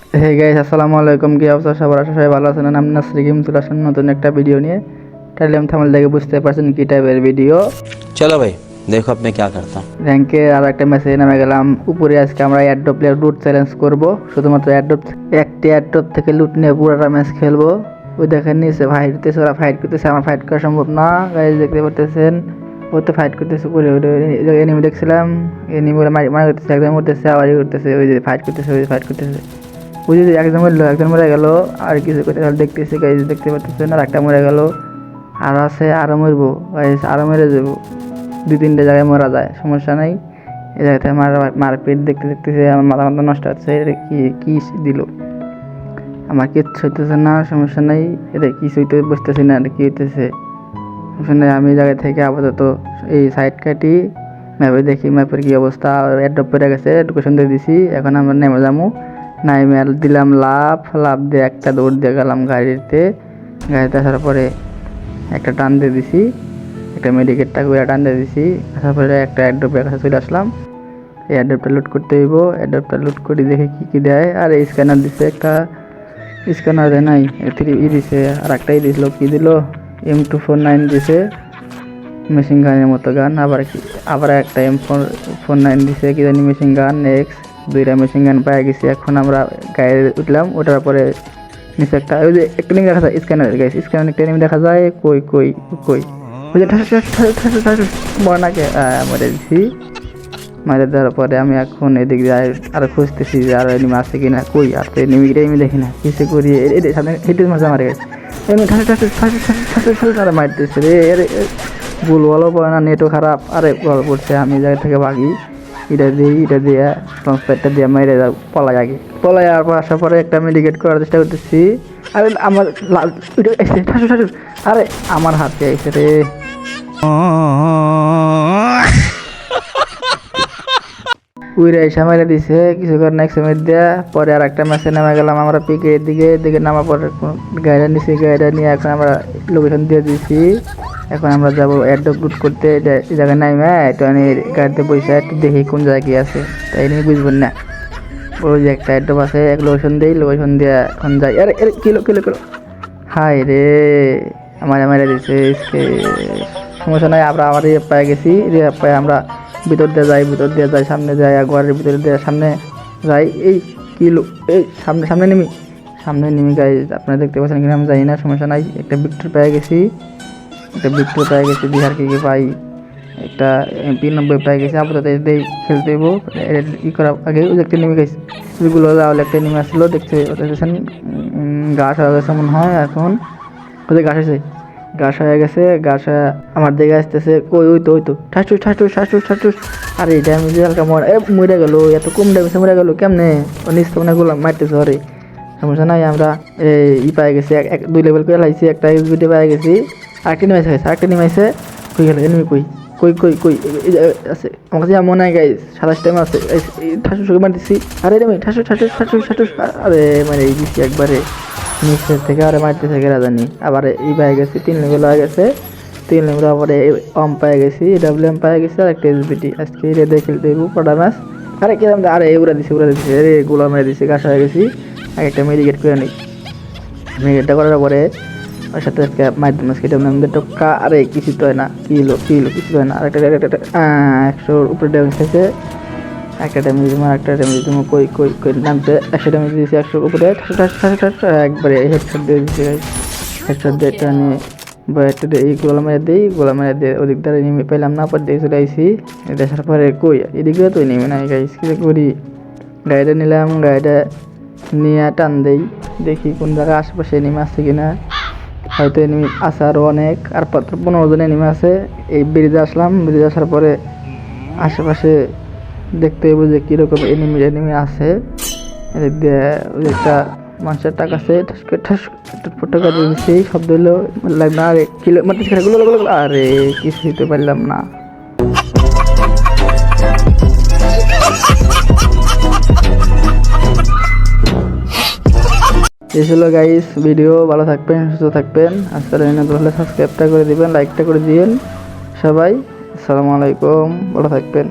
Hey guys আসসালামু আলাইকুম কি অবস্থা? সবার আশা সবাই ভালো আছেন। আমি নাসরি গিম চলে নতুন একটা ভিডিও নিয়ে। টাইলাম থামাল দেখে বুঝতে পারছেন কি টাইপের ভিডিও চলো ভাই দেখো আপনি কি করতে র্যাঙ্কে আর একটা মেসেজ নামে গেলাম। উপরে আজকে আমরা অ্যাড্রপ প্লেয়ার লুট চ্যালেঞ্জ করব। শুধুমাত্র অ্যাড্রপ একটি অ্যাড্রপ থেকে লুট নিয়ে পুরোটা ম্যাচ খেলব। ওই দেখেন নিচে ভাই হইতেছে ওরা ফাইট করতেছে। আমার ফাইট করা সম্ভব না। গাইস দেখতে পারতেছেন? ও তো ফাইট করতেছে উপরে এনিমি দেখছিলাম। এনিমি মারি মারি করতেছে একদম করতেছে আবার করতেছে। ওই যে ফাইট করতেছে ওই ফাইট করতেছে। ওই একজন মরলো, একজন মরে গেল, আর কিছু করতে দেখতেছি গাইজ দেখতে পারতেছেন, আর একটা মরে গেল, আর আছে আরও মরবো গাইজ আরও মেরে যাব। দুই তিনটে জায়গায় মারা যায়, সমস্যা নাই। এই জায়গাতে মার মারপিট দেখতে দেখতেছে, আমার মাথা মাথা নষ্ট হচ্ছে, এটা কি কি দিল? আমার কিচ্ছু হইতেছে না, সমস্যা নাই, এটা কিছু হইতে বুঝতেছি না কি হইতেছে? সমস্যা নাই, আমি এই জায়গা থেকে আপাতত এই সাইড কাটি ম্যাপে দেখি ম্যাপের কী অবস্থা অ্যাড্রপ পেরে গেছে লোকেশন দিয়ে দিছি, এখন আমরা নেমে যাব। নাইমে দিলাম লাভ লাভ দিয়ে একটা দৌড় দিয়ে গেলাম গাড়িতে। গাড়িতে আসার পরে একটা টান দিয়ে দিছি, একটা মেডিকেটটা করে টান দিয়ে দিছি। আসার পরে একটা অ্যাড্রপের কাছে চলে আসলাম। এই অ্যাড্রপটা লুট করতে হইব। অ্যাড্রপটা লুট করে দেখে কী কী দেয়। আর এই স্ক্যানার দিছে একটা স্ক্যানার দেয় নাই থ্রি ই দিছে। আর একটাই দিছিল, কী দিল? এম টু ফোর নাইন দিছে। মেশিন গানের মতো গান আবার কি, আবার একটা এম ফোর ফোর নাইন দিছে, কি জানি মেশিন গান নেক্সট দুইটা মেশিন গান পেয়ে গেছি এখন আমরা গায়ে উঠলাম ওঠার পরে নিচে একটা ওই যে একটা নিমি দেখা যায় স্ক্যানার গাইছে স্ক্যানার একটা নিমি দেখা যায় কই কই কই ওই যে বর্ণাকে মরে দিছি দেওয়ার পরে আমি এখন এদিক দিয়ে আরও খুঁজতেছি যে আর এনিমি আছে কিনা কই আর তো এনিমি এনিমি দেখি না কিসে করি হেঁটে মাঝে মারে গেছে এমনি ঠাস তারা মারতেছে রে আরে ভুল ভালো পড়ে না নেটও খারাপ আরে ভালো পড়ছে আমি জায়গা থেকে ভাগি এটা দিই এটা দিয়ে ট্রান্সফারটা দিয়ে মেরে যাও পলাই আগে। পলাই আর আসার পরে একটা মেডিকেট করার চেষ্টা করতেছি। আরে, আমার ঠাসু ঠাসু আরে, আমার হাতে এসে রে? উইরা এসে মেরে দিছে, কিছু করে নেক্সট মিনিট দেয়া। পরে আর একটা ম্যাচে নেমে গেলাম আমরা পিকের দিকে। দিকে নামার পরে গাড়িটা নিছি গাড়িটা নিয়ে এখন আমরা লোকেশন দিয়ে দিছি। এখন আমরা যাব অ্যাড্রপ লুট করতে। এটা- জায়গায় নাইমে একটু আমি গাড়িতে বসে একটু দেখি কোন জায়গায় কি আছে। তাই নিয়ে বুঝবেন না। ওই যে একটা অ্যাড্রপ আছে, এক লোকেশন দিই লোকেশন দিয়ে এখন যাই। আরে আরে কিলো কিলো কিলো হাই রে, আমার মেরে দিছে ইসকে সমস্যা নাই, আমরা আবার পায়ে গেছি। ইয়ে পায়ে আমরা ভিতর দিয়ে যাই, ভিতর দিয়ে যাই, সামনে যাই ঘরের ভিতর দিয়ে সামনে যাই। এই কিলো এই, সামনে সামনে নেমি। সামনে নেমি গাই আপনারা দেখতে পাচ্ছেন কিনা আমি জানি না, সমস্যা নাই। একটা বিক্টর পেয়ে গেছি। একটা বিক্টর পেয়ে গেছি বিহার কি পাই? একটা এমপি নব্বই পেয়ে গেছি আপাতত এটাই খেলতে দেবো ই করা আগে ওই একটা নেমে গেছে। ওইগুলো যাওয়ালে একটা নেমে আসলো দেখতেছেন উম, গাছ হয়ে গেছে মনে হয় এখন। কোথায় গাছ আছে গাছ হয়ে গেছে গাছ আমার দিকে আসতেছে। কই ওই তো ওই তো। ঠাসুস ঠাসুস ঠাসুস ঠাসুস আরে আমি যে হালকা মরে এ মরে গেল এত কম ড্যামেজে মরে গেল কেমনে? ও নিচ তো মানে গুলো মারতেছে আরে। সমস্যা নাই আমরা এই ই পাই গেছি এক- দুই লেভেল করে লাইছি একটা এক্সবিটি পাই গেছি। আরেকটা নিমাইছে গেছে আরেকটা নিমাইছে কই গেল এনিমি কই কই কই কই আছে আমার কাছে মনে হয় গাইস সাতাশ টাইম আছে ঠাসুস মার দিছি আরে রে ঠাসুস ঠাসুস ঠাসুস ঠাসুস আরে মানে এই দিছি একবারে নিচের থেকে আরে মারতেছে গেরা জানি, আবার এই পাই গেছি, তিন লেভেল হয়ে গেছে, তিন লেভেল আবার অম পাই গেছি ডাব্লিউ এম পাই গেছে, আর একটা এসবিটি আজকে রে দিয়ে খেলতে হইব পড়া ম্যাচ আরে কিরম আরে উড়া দিছে উড়া দিছে, আরে গোলা মেরে দিছে, গাছ হয়ে গেছি আর একটা মেডিকেট করে নিই মেডিকেটটা করার পরে ওর সাথে আজকে মাধ্যম এটা আমাদের টক্কা আরে কিছু তো হয় না, কিলো কিলো কিছু তো হয় না। আরেকটা একশোর উপরে ড্যামেজ খাইছে একটা ড্যামেজ তোমার একটা ড্যামেজ তোমার কই কই কই, নামছে। একশো ড্যামেজ দিয়েছি, একশোর উপরে। একবারে হেডশট দিয়ে দিয়েছি হেডশট দিয়ে একটা নিয়ে বা একটা এই গোলা মেরে দিই, গোলা মেরে দিয়ে ওদিক দ্বারা নেমে পেলাম, না পর দিয়ে চলে আইসি আসার পরে কই, এদিক দিয়ে তো নেমে নাই গাইস কি করি? গাড়িটা নিলাম, গাড়িটা নিয়ে টান দেই, দেখি কোন জায়গায় আশেপাশে নেমে আসছে কিনা। হয়তো এনিমি আছে আরও অনেক। আর পনেরো জন এনিমি আছে। এই ব্রিজে আসলাম। ব্রিজে আসার পরে আশেপাশে দেখতে হইব যে কীরকম এনিমি এনিমি আছে। এদিক দিয়ে ওই একটা মানুষের টাকা আছে। ঠাস ঠাস টাকা দিয়ে দিচ্ছি শব্দ হলো না আরে, কিলো গুলো আরে কিছু দিতে পারলাম না। এই ছিল গাইস ভিডিও ভালো থাকবেন, সুস্থ থাকবেন। আসলে হলে সাবস্ক্রাইবটা করে দিবেন লাইকটা করে দিবেন সবাই, আসসালামু আলাইকুম। ভালো থাকবেন।